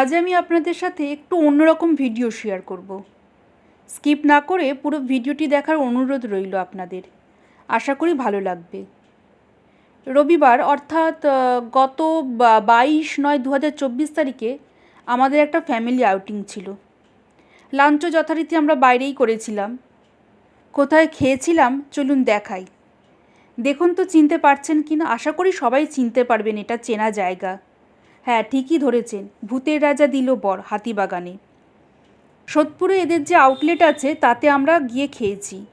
আজ আমি আপনাদের সাথে একটু অন্যরকম ভিডিও শেয়ার করব। স্কিপ না করে পুরো ভিডিওটি দেখার অনুরোধ রইল আপনাদের। আশা করি ভালো লাগবে। রবিবার, অর্থাৎ গত বাইশ নয় দু তারিখে আমাদের একটা ফ্যামিলি আউটিং ছিল। লাঞ্চও যথারীতি আমরা বাইরেই করেছিলাম। কোথায় খেয়েছিলাম, চলুন দেখাই। দেখুন তো চিনতে পারছেন কি না আশা করি সবাই চিনতে পারবেন, এটা চেনা জায়গা। হ্যাঁ ঠিকই ধরেছেন। ভূতের রাজা দিল বর হাতিবাগানে। সোদপুরে এদের যে আউটলেট আছে, তাতে আমরা গিয়ে খেয়েছি।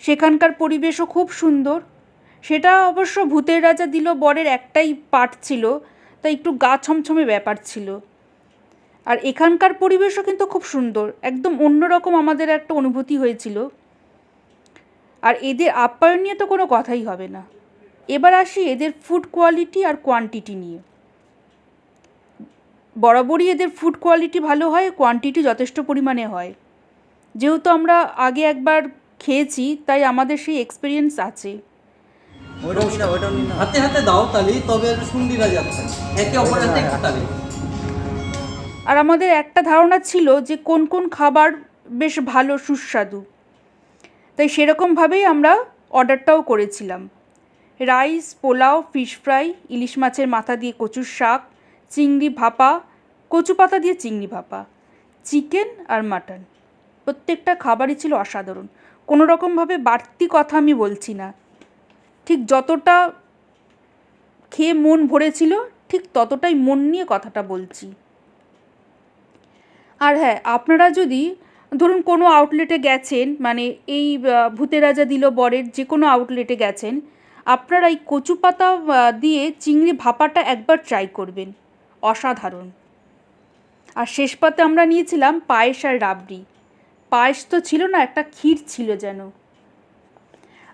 সেখানকার পরিবেশও খুব সুন্দর। সেটা অবশ্য ভূতের রাজা দিল বরের একটাই পার্ট ছিল, তাই একটু গা ছমছমে ব্যাপার ছিল। আর এখানকার পরিবেশও কিন্তু খুব সুন্দর, একদম অন্যরকম আমাদের একটা অনুভূতি হয়েছিল। আর এদের আপ্যায়ন নিয়ে তো কোনো কথাই হবে না। এবার আসি এদের ফুড কোয়ালিটি আর কোয়ান্টিটি নিয়ে। বরাবরই এদের ফুড কোয়ালিটি ভালো হয় কোয়ান্টিটি যথেষ্ট পরিমাণে হয়। যেহেতু আমরা আগে একবার খেয়েছি তাই আমাদের সেই এক্সপিরিয়েন্স আছে। হাতে হাতে দাও তালি তবে শুন্ডিরা যাচ্ছে একে অপরের হাতে তালি। আর আমাদের একটা ধারণা ছিল যে কোন কোন খাবার বেশ ভালো সুস্বাদু। তাই সেরকমভাবেই আমরা অর্ডারটাও করেছিলাম। রাইস পোলাও ফিশ ফ্রাই ইলিশ মাছের মাথা দিয়ে কচুর শাক চিংড়ি ভাপা কচু পাতা দিয়ে চিংড়ি ভাপা চিকেন আর মাটন। প্রত্যেকটা খাবারই ছিল অসাধারণ। কোনো রকমভাবে বাড়তি কথা আমি বলছি না। ঠিক যতটা খেয়ে মন ভরেছিল ঠিক ততটাই মন নিয়ে কথাটা বলছি। আর হ্যাঁ আপনারা যদি ধরুন কোনো আউটলেটে গেছেন মানে এই আহ, ভূতের রাজা দিল বরের যে কোনো আউটলেটে গেছেন আপনারা এই কচু পাতা দিয়ে চিংড়ি ভাপাটা একবার ট্রাই করবেন। অসাধারণ। আর শেষ পাতে আমরা নিয়েছিলাম পায়েস আর রাবড়ি। পায়েস তো ছিল না, একটা ক্ষীর ছিল যেন।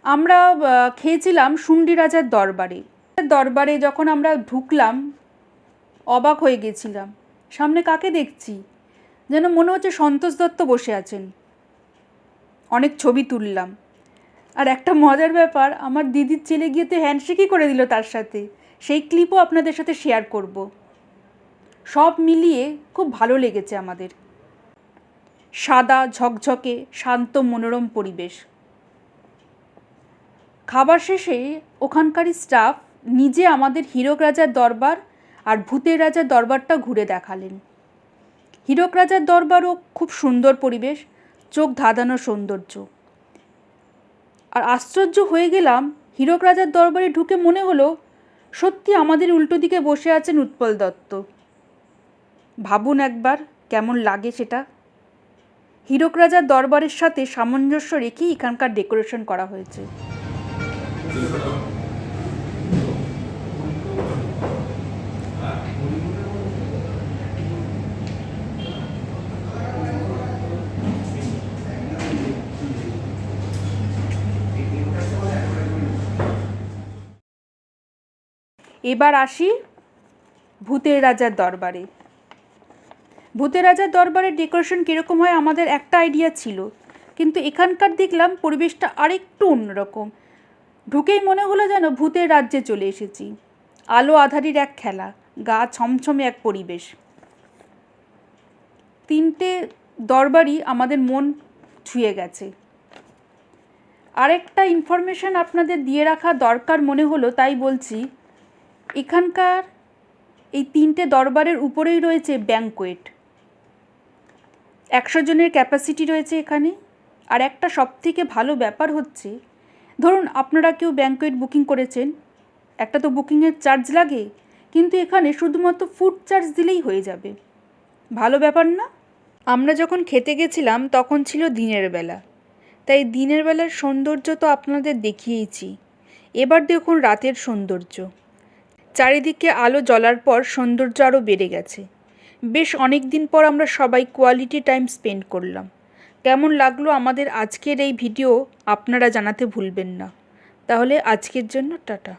আমরা খেয়েছিলাম শুন্ডি রাজার দরবারে। দরবারে যখন আমরা ঢুকলাম, অবাক হয়ে গেছিলাম। সামনে কাকে দেখছি? যেন মনে হচ্ছে সন্তোষ দত্ত বসে আছেন। অনেক ছবি তুললাম। আর একটা মজার ব্যাপার, আমার দিদির ছেলে গিয়ে তো হ্যান্ডশেকই করে দিল তার সাথে। সেই ক্লিপও আপনাদের সাথে শেয়ার করব। সব মিলিয়ে খুব ভালো লেগেছে আমাদের। সাদা, ঝকঝকে, শান্ত, মনোরম পরিবেশ। খাবার শেষে ওখানকারই স্টাফ নিজে আমাদের হীরক রাজার দরবার আর ভূতের রাজার দরবারটা ঘুরে দেখালেন। হীরক রাজার দরবারও খুব সুন্দর পরিবেশ, চোখ ধাঁধানো সৌন্দর্য। আর আশ্চর্য হয়ে গেলাম, হীরক রাজার দরবারে ঢুকে মনে হলো, সত্যি আমাদের উল্টো দিকে বসে আছেন উৎপল দত্ত। ভাবুন একবার, কেমন লাগে সেটা। হীরক রাজার দরবারের সাথে সামঞ্জস্য রেখেই এখানকার ডেকোরেশন করা হয়েছে। এবার আসি ভূতের রাজার দরবারে। ভূতের রাজার দরবারের ডেকোরেশন কীরকম হয় আমাদের একটা আইডিয়া ছিল। কিন্তু এখানকার দেখলাম পরিবেশটা আরেকটু অন্যরকম। ঢুকেই মনে হলো যেন ভূতের রাজ্যে চলে এসেছি। আলো আধারির এক খেলা, গা ছমছমে এক পরিবেশ। তিনটে দরবারই আমাদের মন ছুঁয়ে গেছে। আরেকটা ইনফরমেশন আপনাদের দিয়ে রাখা দরকার মনে হলো, তাই বলছি, এখানকার এই তিনটে দরবারের উপরেই রয়েছে ব্যাঙ্কোয়েট একশো জনের ক্যাপাসিটি রয়েছে এখানে। আর একটা সবথেকে ভালো ব্যাপার হচ্ছে, ধরুন আপনারা কেউ ব্যাঙ্কোয়েট বুকিং করেছেন, একটা তো বুকিংয়ের চার্জ লাগে, কিন্তু এখানে শুধুমাত্র ফুড চার্জ দিলেই হয়ে যাবে। ভালো ব্যাপার না? আমরা যখন খেতে গেছিলাম, তখন ছিল দিনের বেলা। তাই দিনের বেলার সৌন্দর্য তো আপনাদের দেখিয়েইছি। এবার দেখুন রাতের সৌন্দর্য। চারিদিকে আলো জ্বলার পর সৌন্দর্য আরও বেড়ে গেছে। বেশ অনেক দিন পর আমরা সবাই কোয়ালিটি টাইম স্পেন্ড করলাম। কেমন লাগল আমাদের আজকের এই ভিডিও আপনারা জানাতে ভুলবেন না। তাহলে আজকের জন্য টাটা।